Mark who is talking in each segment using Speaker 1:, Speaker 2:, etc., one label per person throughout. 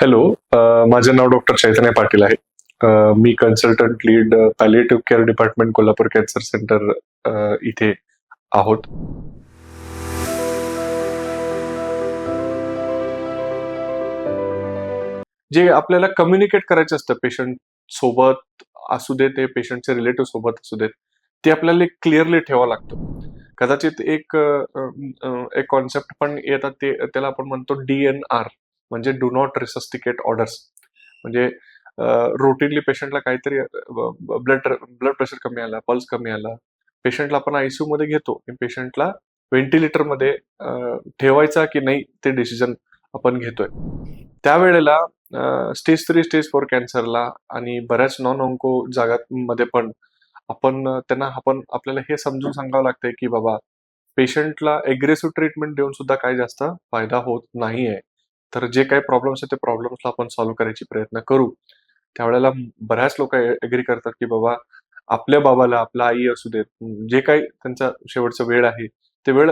Speaker 1: Hello माझे नाव doctor Chaitanya Patil आहे. मी consultant lead palliative care department Kolhapur cancer centre इथे आहोत. जे आपल्याला कम्युनिकेट करायचं असतं पेशंट सोबत असू दे ते पेशंटचे रिलेटिव्ह सोबत असू देत ते आपल्याला क्लिअरली ठेवावं लागतं. कदाचित एक एक कॉन्सेप्ट पण येतात ते त्याला आपण म्हणतो डी एन आर म्हणजे डू नॉट रिसस्टिकेट ऑर्डर्स म्हणजे रुटीनली पेशंटला काहीतरी ब्लड ब्लड प्रेशर कमी आला पल्स कमी आला. पेशंटला आपण आयसीयू मध्ये घेतो. पेशंटला व्हेंटिलेटरमध्ये ठेवायचा की नाही ते डिसिजन आपण घेतोय. त्यावेळेला स्टेज थ्री स्टेज फोर कॅन्सरला आणि बऱ्याच नॉन ऑन्को जागांमध्ये पण आपण त्यांना आपण आपल्याला हे समजून सांगावं लागतंय की बाबा पेशंटला एग्रेसिव्ह ट्रीटमेंट देऊन सुद्धा काही जास्त फायदा होत नाहीये. तर जे काही प्रॉब्लेम्स आहेत ते प्रॉब्लेम्सला आपण सॉल्व्ह करायची प्रयत्न करू. त्यावेळेला बऱ्याच लोक एग्री करतात की बाबा आपल्या बाबाला आपला आई असू देत जे काही त्यांचा शेवटचा वेळ आहे ते वेळ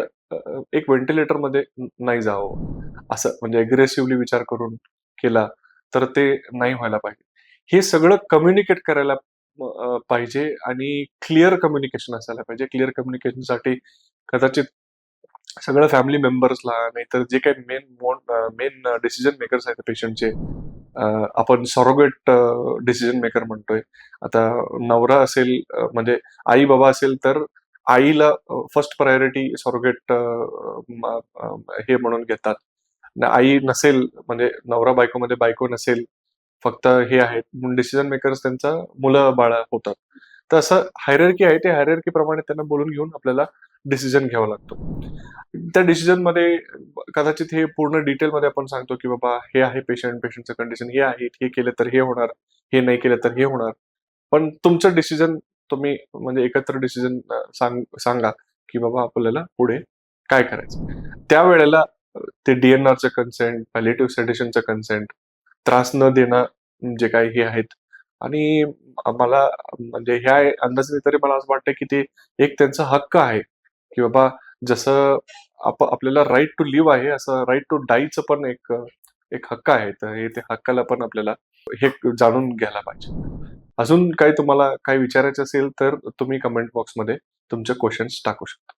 Speaker 1: एक व्हेंटिलेटरमध्ये नाही जावं. असं म्हणजे अग्रेसिव्हली विचार करून केला तर ते नाही व्हायला पाहिजे. हे सगळं कम्युनिकेट करायला पाहिजे आणि क्लिअर कम्युनिकेशन असायला पाहिजे. क्लिअर कम्युनिकेशनसाठी कदाचित सगळं फॅमिली मेंबर्सला नाहीतर जे काही मेन मेन डिसिजन मेकर्स आहेत पेशंटचे आपण सॉरोगेट डिसिजन मेकर म्हणतोय. आता नवरा असेल म्हणजे आई बाबा असेल तर आईला फर्स्ट प्रायोरिटी सॉरोगेट हे म्हणून घेतात. आई नसेल म्हणजे नवरा बायकोमध्ये बायको नसेल फक्त हे आहेत. म्हणून डिसिजन मेकर्स त्यांचा मुलं बाळा होतात. तर असं हायरकी आहे ते हायरकी प्रमाणे त्यांना बोलून घेऊन आपल्याला डिसिजन घ्यावा लागतो. त्या डिसिजनमध्ये कदाचित हे पूर्ण डिटेल मध्ये आपण सांगतो की बाबा हे आहे पेशंट पेशंटचं कंडिशन हे आहे हे केलं तर हे होणार हे नाही केलं तर हे होणार. पण तुमचं डिसिजन तुम्ही म्हणजे एकत्र डिसिजन सांग सांगा की बाबा आपल्याला पुढे काय करायचं. त्यावेळेला ते डीएनआरचं कन्सेंट पॅलेटिव्ह सेडेशनचं कन्सेंट त्रास न देणं जे काही हे आहेत. आणि मला म्हणजे ह्या अंदाजाने तरी मला असं वाटतं की ते एक त्यांचा हक्क आहे. की बाबा जसं आप आपल्याला राईट टू लिव्ह आहे असं राईट टू डाईचं पण एक एक हक्क आहे. तर हे ते हक्काला पण आपल्याला हे जाणून घ्यायला पाहिजे. अजून काही तुम्हाला काही विचारायचं असेल तर तुम्ही कमेंट बॉक्समध्ये तुमचे क्वेश्चन्स टाकू शकता.